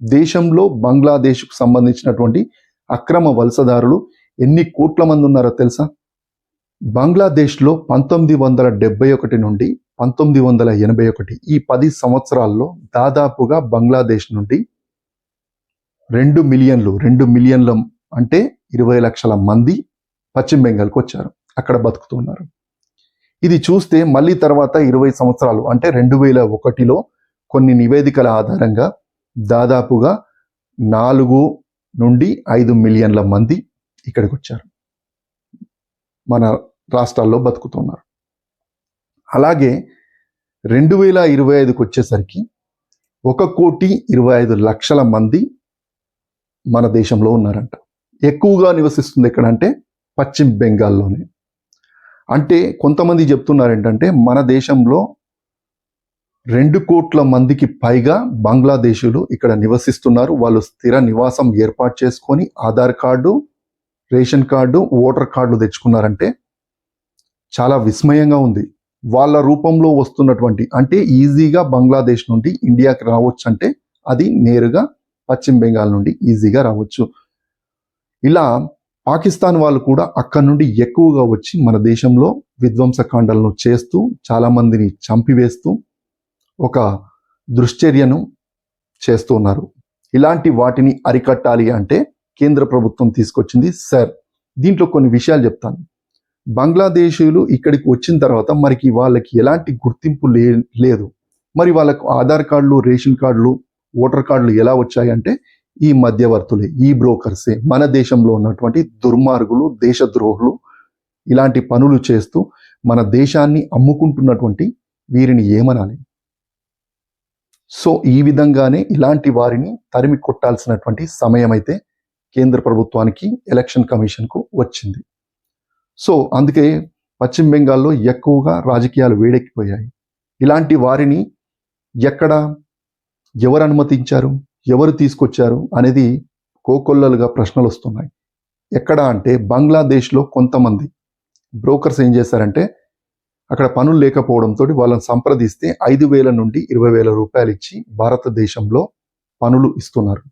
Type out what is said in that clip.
దేశంలో బంగ్లాదేశ్కు సంబంధించినటువంటి అక్రమ వలసదారులు ఎన్ని కోట్ల మంది ఉన్నారో తెలుసా? బంగ్లాదేశ్లో పంతొమ్మిది వందల డెబ్బై ఒకటి నుండి పంతొమ్మిది వందల ఎనభై ఒకటి ఈ పది సంవత్సరాల్లో దాదాపుగా బంగ్లాదేశ్ నుండి రెండు మిలియన్లు రెండు మిలియన్ల అంటే ఇరవై లక్షల మంది పశ్చిమ బెంగాల్కి వచ్చారు. అక్కడ బతుకుతున్నారు ఇది చూస్తే మళ్ళీ తర్వాత ఇరవై సంవత్సరాలు అంటే రెండు వేల ఒకటిలో కొన్ని నివేదికల ఆధారంగా దాదాపుగా నాలుగు నుండి ఐదు మిలియన్ల మంది ఇక్కడికి వచ్చారు మన రాష్ట్రాల్లో బతుకుతున్నారు. అలాగే రెండు వేల ఇరవై ఐదుకి వచ్చేసరికి ఒక కోటి ఇరవై ఐదు లక్షల మంది మన దేశంలో ఉన్నారంట. ఎక్కువగా నివసిస్తుంది ఎక్కడంటే పశ్చిమ బెంగాల్లోనే. అంటే కొంతమంది చెప్తున్నారు ఏంటంటే మన దేశంలో రెండు కోట్ల మందికి పైగా బంగ్లాదేశీయులు ఇక్కడ నివసిస్తున్నారు. వాళ్ళు స్థిర నివాసం ఏర్పాటు చేసుకొని Aadhaar card ration card voter card తెచ్చుకున్నారంటే చాలా విస్మయంగా ఉంది. వాళ్ళ రూపంలో వస్తున్నటువంటి అంటే ఈజీగా బంగ్లాదేశ్ నుండి ఇండియాకి రావచ్చు అంటే అది నేరుగా పశ్చిమ బెంగాల్ నుండి ఈజీగా రావచ్చు. ఇలా పాకిస్తాన్ వాళ్ళు కూడా అక్కడ నుండి ఎక్కువగా వచ్చి మన దేశంలో విధ్వంసకాండలను చేస్తూ చాలా మందిని చంపివేస్తూ ఒక దుశ్చర్యను చేస్తున్నారు ఇలాంటి వాటిని అరికట్టాలి అంటే కేంద్ర ప్రభుత్వం తీసుకొచ్చింది సార్. దీంట్లో కొన్ని విషయాలు చెప్తాను. బంగ్లాదేశీయులు ఇక్కడికి వచ్చిన తర్వాత మరికి వాళ్ళకి ఎలాంటి గుర్తింపు లే లేదు. మరి వాళ్ళకు ఆధార్ కార్డులు రేషన్ కార్డులు ఓటర్ కార్డులు ఎలా వచ్చాయంటే ఈ మధ్యవర్తులే ఈ బ్రోకర్సే. మన దేశంలో ఉన్నటువంటి దుర్మార్గులు దేశద్రోహులు ఇలాంటి పనులు చేస్తూ మన దేశాన్ని అమ్ముకుంటున్నటువంటి వీరిని ఏమనాలి? సో ఈ విధంగానే ఇలాంటి వారిని తరిమి కొట్టాల్సినటువంటి సమయం అయితే కేంద్ర ప్రభుత్వానికి ఎలక్షన్ కమిషన్కు వచ్చింది. సో అందుకే పశ్చిమ బెంగాల్లో ఎక్కువగా రాజకీయాలు వేడెక్కిపోయాయి. ఇలాంటి వారిని ఎక్కడ ఎవరు అనుమతించారు ఎవరు తీసుకొచ్చారు అనేది కోకొల్లలుగా ప్రశ్నలు వస్తున్నాయి. ఎక్కడ అంటే బంగ్లాదేశ్లో కొంతమంది బ్రోకర్స్ ఏం చేశారంటే అక్కడ పనులు లేకపోవడంతో వాళ్ళని సంప్రదిస్తే ఐదు వేల నుండి ఇరవై వేల రూపాయలు ఇచ్చి భారతదేశంలో పనులు ఇస్తున్నారు.